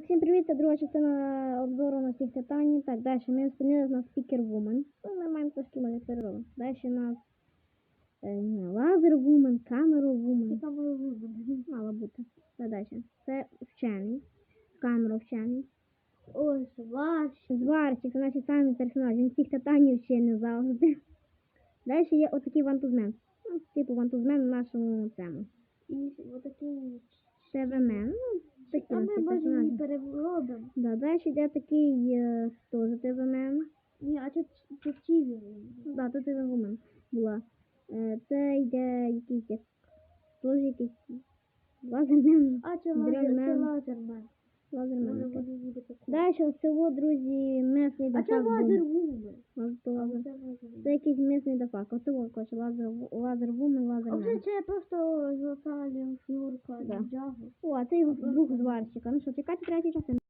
Так, всім привіт, це друга частина обзору на всіх титанів. Так, далі ми спинилися на Speaker Woman. Ну, ми маємо трошки може переробити. Далі у нас е, не знаю, Woman, Woman. Камеру вибрали. Мало бути. Це далі. Це вчений. Камера вчений. Ось ваш. Зварчик, це наші самі персонажі. Він всіх титанів ще не завжди. Далі є отакий вантузмен. Ну, типу вантузмен в нашому цьому. І отакий. ТВмен. Ну, такі А у нас ми ці може персонажі. її переробимо. Да, далі йде такий е, теж ТВмен. Ні, а чи чи в Тіві? Да, тут вумен була. Е, Це йде якийсь як теж якийсь лазермен. А, це лазер, це лазермен. Лазермен. вони буде таке. Далі всього, друзі, мисний А це лазер вумен. був. То А лазер. це лазер. Це якийсь мисний того, коротше, лазер, лазер вумен, А це, це просто золота фігурка Да. Джагу. О, а це його друг зварщика. Ну що, чекайте третій частини.